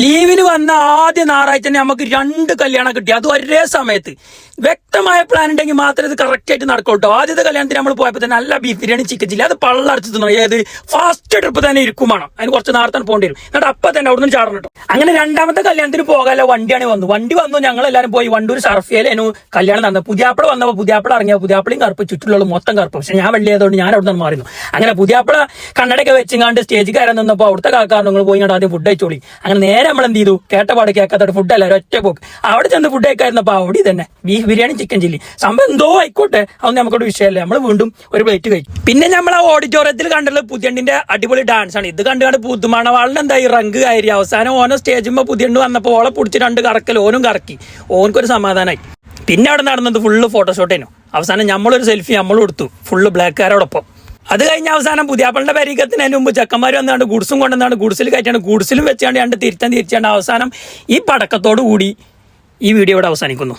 ലീവിന് വന്ന ആദ്യ ഞായറാഴ്ച തന്നെ നമുക്ക് രണ്ട് കല്യാണം കിട്ടി. അത് ഒരേ സമയത്ത്. വ്യക്തമായ പ്ലാൻ ഉണ്ടെങ്കിൽ മാത്രമേ ഇത് കറക്റ്റ് ആയിട്ട് നടക്കൂട്ടോ ആദ്യത്തെ കല്യാണത്തിന് നമ്മൾ പോയപ്പോൾ തന്നെ നല്ല ബീഫ് ബിരിയാണി ചിക്കൻ ചില്ലി അത് പള്ളടച്ച് തിന്നണം. ഏത്? ഫാസ്റ്റ് ട്രിപ്പ് തന്നെ ഇരിക്കും വേണം. അതിന് കുറച്ച് നേരത്തെ പോകേണ്ടി വരും. എന്നിട്ട് അപ്പം തന്നെ അവിടെ നിന്ന് ചാടണം കേട്ടോ. അങ്ങനെ രണ്ടാമത്തെ കല്യാണത്തിന് പോകാല്ലോ വണ്ടിയാണ് വന്നു വണ്ടി വന്നു ഞങ്ങൾ എല്ലാവരും പോയി വണ്ടൂർ സർഫിയലേനു കല്യാണം നടന്നത്. പുതിയാപ്പിള വന്നപ്പോൾ പുതിയാപ്പിള ഇറങ്ങിയ പുതിയാപ്പിളയും കറുപ്പ് ചുറ്റുള്ള മൊത്തം കറുപ്പ്. പക്ഷെ ഞാൻ വെള്ളിയായതുകൊണ്ട് ഞാൻ അവിടെ നിന്ന് മാറുന്നു അങ്ങനെ പുതിയാപ്പിള കണ്ണടയൊക്കെ വെച്ചിങ്ങാണ്ട് സ്റ്റേജ് കയറാൻ നിന്നപ്പോൾ അവിടുത്തെ കാക്കാർ നിങ്ങൾ പോയി. ആദ്യം ഫുഡ് അയച്ചോളി അങ്ങനെ നേരെ നമ്മൾ എന്ത് ചെയ്തു? കേട്ടപാട് കേൾക്കാത്ത ഫുഡ് അല്ല ഒറ്റ പോക്ക്. അവിടെ ചെന്ന് ഫുഡ് കഴിക്കായിരുന്നപ്പോൾ അവിടെ തന്നെ ബീഫ് ബിരിയാണി ചിക്കൻ ചില്ലി സംഭവം എന്തോ ആയിക്കോട്ടെ അതൊന്നും നമുക്കൊരു വിഷയമല്ല. നമ്മൾ വീണ്ടും ഒരു പ്ലേറ്റ് കഴിച്ചു പിന്നെ നമ്മൾ ആ ഓഡിറ്റോറിയത്തിൽ കണ്ടുള്ള പുതിയണ്ടിന്റെ അടിപൊളി ഡാൻസ് ആണ്. ഇത് കണ്ടുകൊണ്ട് പുതുമണവാളിന് എന്താ ഈ റങ്ക് കയറി? അവസാനം ഓനോ സ്റ്റേജുമ്പോൾ പുതിയണ്ട് വന്നപ്പോൾ ഓളെ പിടിച്ച് രണ്ട് കറക്കൽ ഓനും കറക്കി. ഓനക്കൊരു സമാധാനമായി പിന്നെ അവിടെ നടന്നത് ഫുള്ള് ഫോട്ടോഷോട്ടേനു അവസാനം നമ്മളൊരു സെൽഫി നമ്മളും എടുത്തു. ഫുള്ള് ബ്ലാക്കുകാരോടൊപ്പം അത് കഴിഞ്ഞ അവസാനം പുതിയാപ്പളിന്റെ പരീക്കത്തിന് അതിന് മുമ്പ് ചെക്കന്മാർ വന്നാണ്ട് ഗുഡ്സും കൊണ്ടുവന്നാണ് ഗുഡ്സിൽ കയറ്റാണ് ഗുഡ്സിലും വെച്ചാണ്ട് രണ്ട് തിരുത്താൻ തിരിച്ചാണ്ട് അവസാനം ഈ പടക്കത്തോടു കൂടി ഈ വീഡിയോ ഇവിടെ അവസാനിക്കുന്നു.